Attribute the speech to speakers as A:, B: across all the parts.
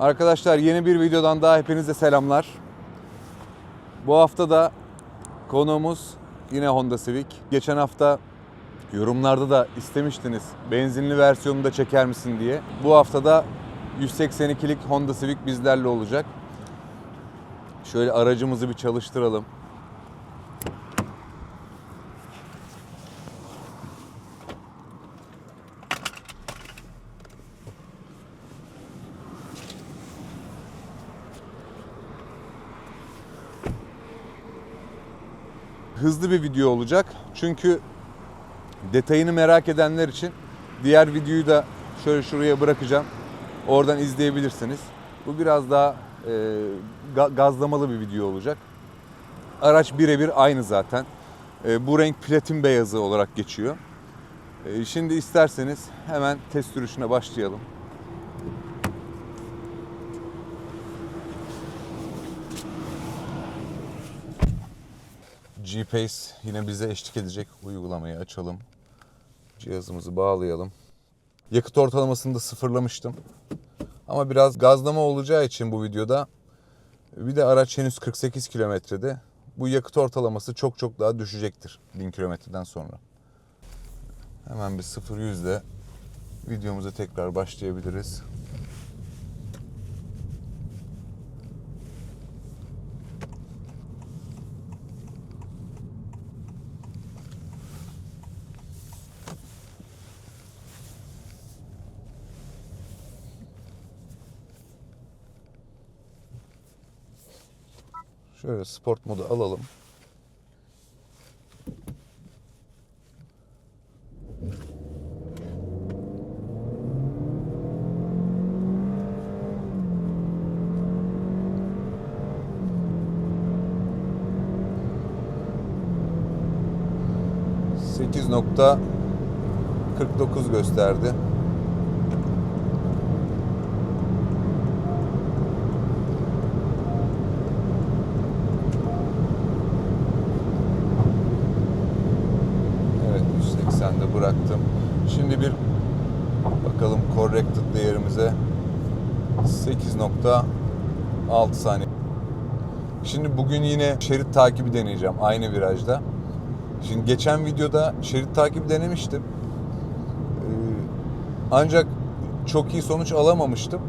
A: Arkadaşlar yeni bir videodan daha hepinize selamlar. Bu hafta da konuğumuz yine Honda Civic. Geçen hafta yorumlarda da istemiştiniz benzinli versiyonunu da çeker misin diye. Bu hafta da 182'lik Honda Civic bizlerle olacak. Şöyle aracımızı bir çalıştıralım. Hızlı bir video olacak. Çünkü detayını merak edenler için diğer videoyu da şöyle şuraya bırakacağım. Oradan izleyebilirsiniz. Bu biraz daha e, ga- gazlamalı bir video olacak. Araç birebir aynı zaten. E, bu renk platin beyazı olarak geçiyor. E, şimdi isterseniz hemen test sürüşüne başlayalım. G-Pace yine bize eşlik edecek uygulamayı açalım. Cihazımızı bağlayalım. Yakıt ortalamasını da sıfırlamıştım. Ama biraz gazlama olacağı için bu videoda bir de araç henüz 48 kilometrede. Bu yakıt ortalaması çok çok daha düşecektir 1000 kilometreden sonra. Hemen bir 0-100 ile videomuza tekrar başlayabiliriz. Şöyle sport modu alalım. Nokta 49 gösterdi. Evet 180'de bıraktım. Şimdi bir bakalım corrected değerimize 8.6 saniye. Şimdi bugün yine şerit takibi deneyeceğim aynı virajda. Şimdi geçen videoda şerit takibi denemiştim. Ee, Ancak çok iyi sonuç alamamıştım.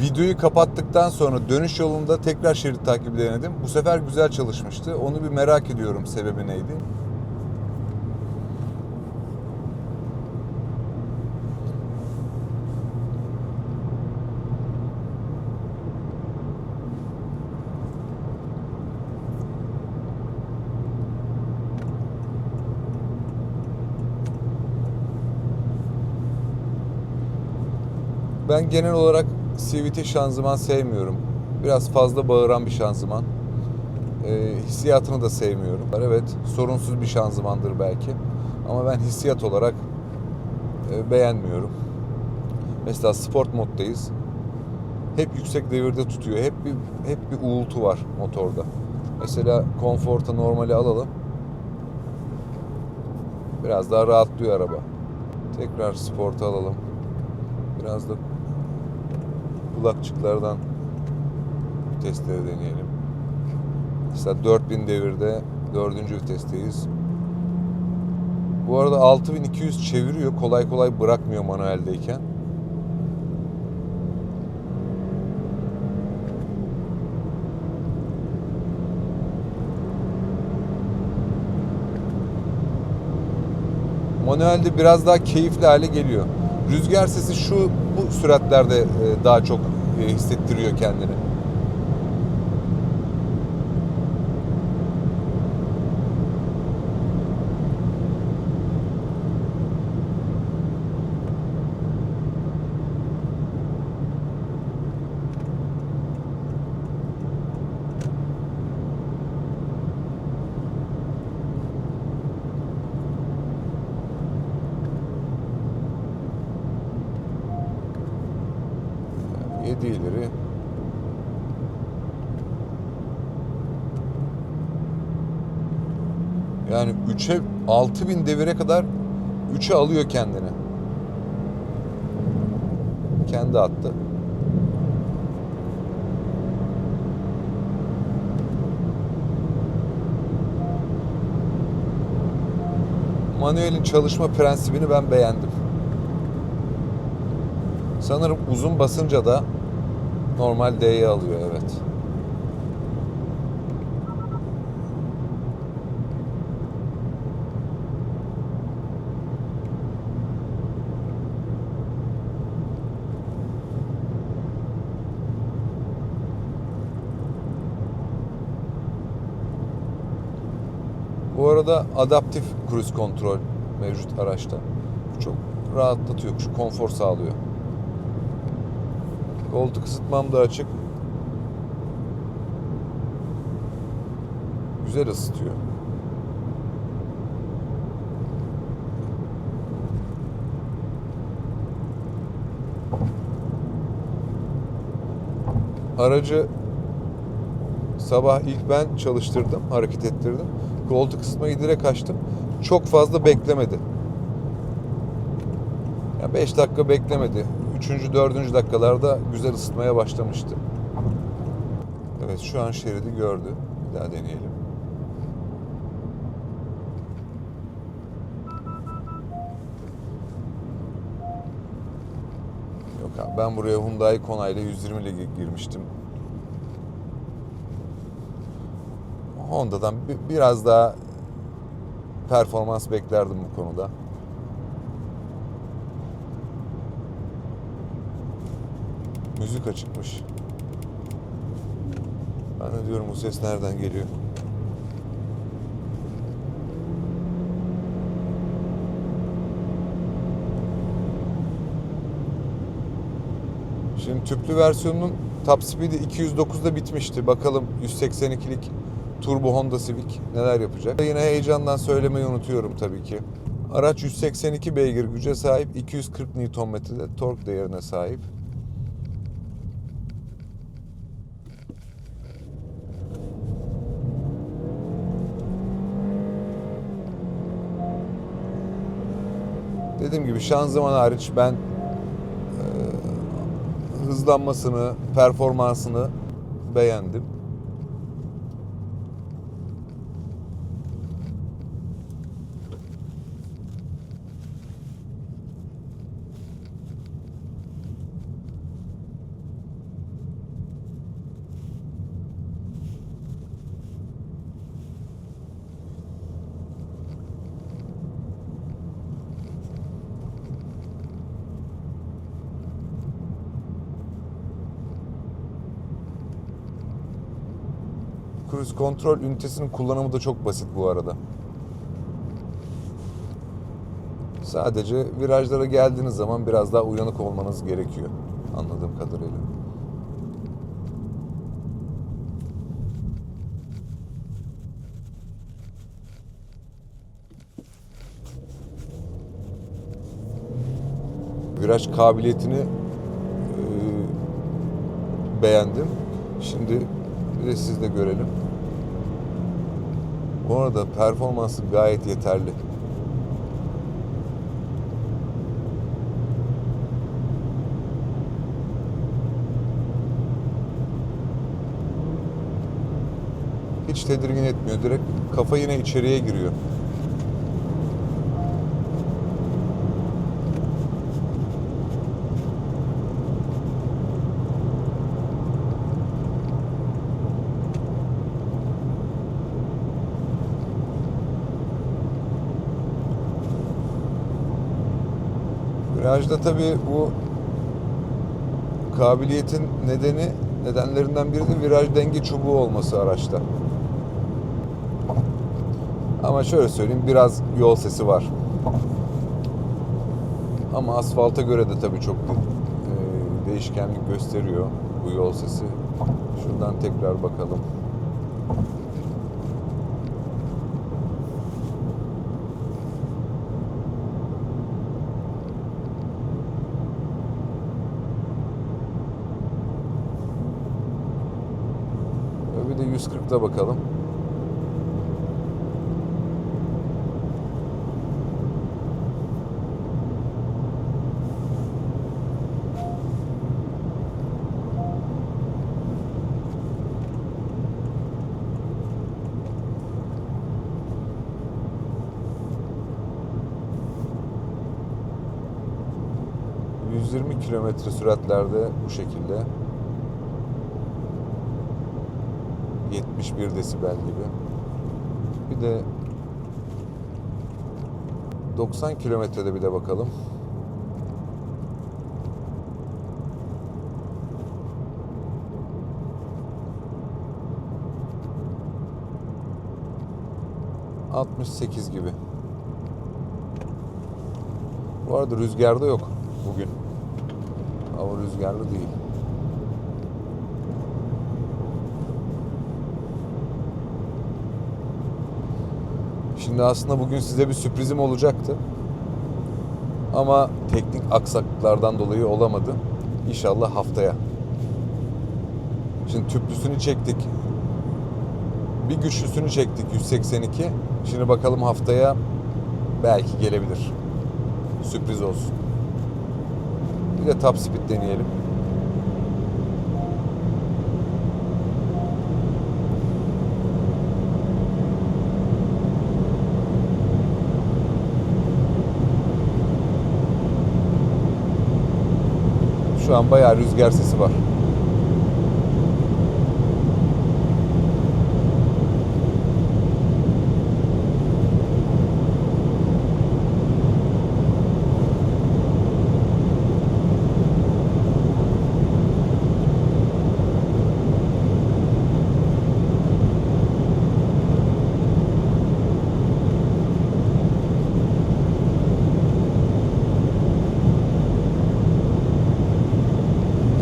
A: Videoyu kapattıktan sonra dönüş yolunda tekrar şerit takibi denedim. Bu sefer güzel çalışmıştı. Onu bir merak ediyorum sebebi neydi. Ben genel olarak CVT şanzıman sevmiyorum. Biraz fazla bağıran bir şanzıman. Ee, hissiyatını da sevmiyorum. Evet, sorunsuz bir şanzımandır belki. Ama ben hissiyat olarak e, beğenmiyorum. Mesela sport moddayız. Hep yüksek devirde tutuyor. Hep bir hep bir uğultu var motorda. Mesela konforta normali alalım. Biraz daha rahatlıyor araba. Tekrar sporta alalım. Biraz da kulakçıklardan vitesleri deneyelim. Mesela 4000 devirde 4. vitesteyiz. Bu arada 6200 çeviriyor. Kolay kolay bırakmıyor manueldeyken. Manuelde biraz daha keyifli hale geliyor. Rüzgar sesi şu bu süratlerde e, daha çok e, hissettiriyor kendini. Yani 3'e 6000 devire kadar 3'e alıyor kendini. Kendi attı. Manuel'in çalışma prensibini ben beğendim. Sanırım uzun basınca da normal D'ye alıyor evet. Arada adaptif cruise kontrol mevcut araçta. Bu çok rahatlatıyor, şu konfor sağlıyor. Koltuk ısıtmam da açık. Güzel ısıtıyor. Aracı sabah ilk ben çalıştırdım, hareket ettirdim. Koltuk ısıtmayı direkt açtım. Çok fazla beklemedi. Ya 5 dakika beklemedi. 3. 4. dakikalarda güzel ısıtmaya başlamıştı. Evet şu an şeridi gördü. Bir daha deneyelim. Yok abi ben buraya Hyundai Kona ile 120 ile girmiştim. Honda'dan bi- biraz daha performans beklerdim bu konuda. Müzik açıkmış. Ben de diyorum bu ses nereden geliyor? Şimdi tüplü versiyonunun top speed'i 209'da bitmişti. Bakalım 182'lik Turbo Honda Civic neler yapacak? Yine heyecandan söylemeyi unutuyorum tabii ki. Araç 182 beygir güce sahip, 240 Nm'de tork değerine sahip. Dediğim gibi şanzıman hariç ben e, hızlanmasını, performansını beğendim. Cruise kontrol ünitesinin kullanımı da çok basit bu arada. Sadece virajlara geldiğiniz zaman biraz daha uyanık olmanız gerekiyor. Anladığım kadarıyla. Viraj kabiliyetini e, beğendim. Şimdi bir de siz de görelim. Bu arada performansı gayet yeterli. Hiç tedirgin etmiyor. Direkt kafa yine içeriye giriyor. Virajda tabii bu kabiliyetin nedeni nedenlerinden biri de viraj denge çubuğu olması araçta. Ama şöyle söyleyeyim biraz yol sesi var. Ama asfalta göre de tabii çok e, değişkenlik gösteriyor bu yol sesi. Şuradan tekrar bakalım. bir de 140'da bakalım. kilometre süratlerde bu şekilde 71 desibel gibi. Bir de 90 kilometrede bir de bakalım. ...68 gibi. Bu arada rüzgarda yok bugün. Hava rüzgarlı değil. Şimdi aslında bugün size bir sürprizim olacaktı. Ama teknik aksaklıklardan dolayı olamadı. İnşallah haftaya. Şimdi tüplüsünü çektik. Bir güçlüsünü çektik 182. Şimdi bakalım haftaya belki gelebilir. Sürpriz olsun. Bir de top speed deneyelim. Şu an bayağı rüzgar sesi var.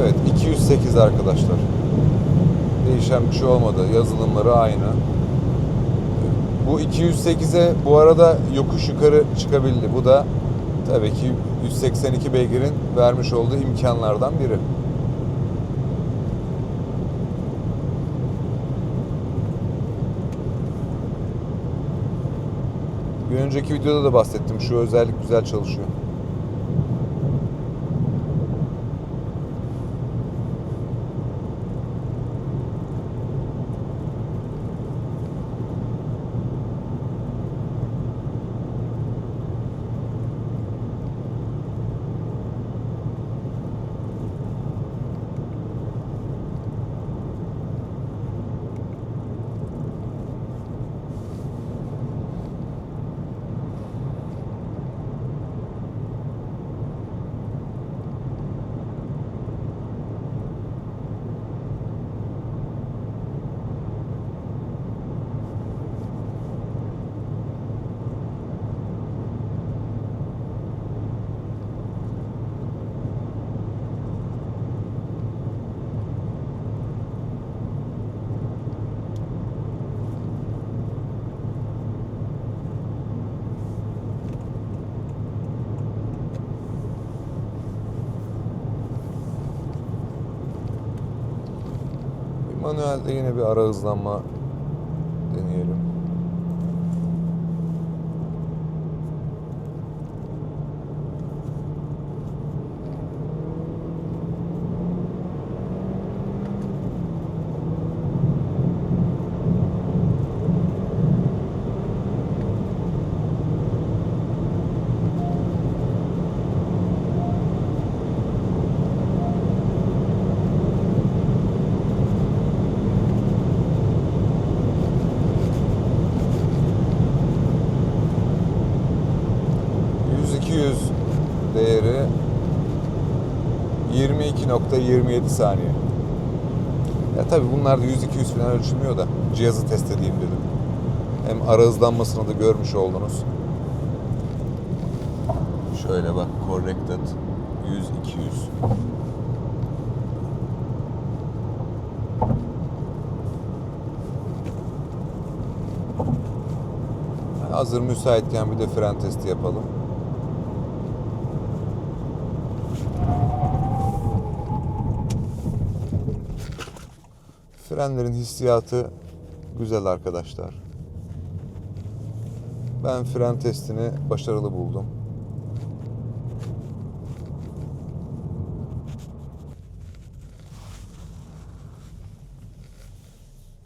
A: Evet 208 arkadaşlar. Değişen bir şey olmadı. Yazılımları aynı. Bu 208'e bu arada yokuş yukarı çıkabildi. Bu da tabii ki 182 beygirin vermiş olduğu imkanlardan biri. Bir önceki videoda da bahsettim. Şu özellik güzel çalışıyor. Manuelde yine bir ara hızlanma deneyelim. %200 değeri 22.27 saniye. Ya tabi bunlar da 100-200 falan ölçülmüyor da cihazı test edeyim dedim. Hem ara hızlanmasını da görmüş oldunuz. Şöyle bak corrected 100-200. Hazır müsaitken bir de fren testi yapalım. Frenlerin hissiyatı güzel arkadaşlar. Ben fren testini başarılı buldum.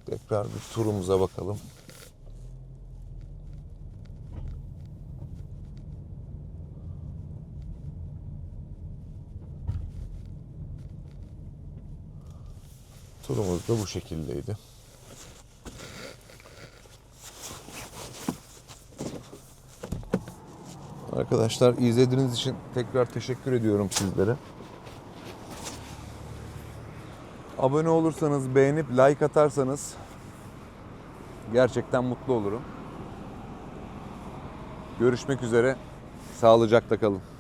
A: Tekrar bir turumuza bakalım. Turumuz da bu şekildeydi. Arkadaşlar izlediğiniz için tekrar teşekkür ediyorum sizlere. Abone olursanız, beğenip like atarsanız gerçekten mutlu olurum. Görüşmek üzere. Sağlıcakla kalın.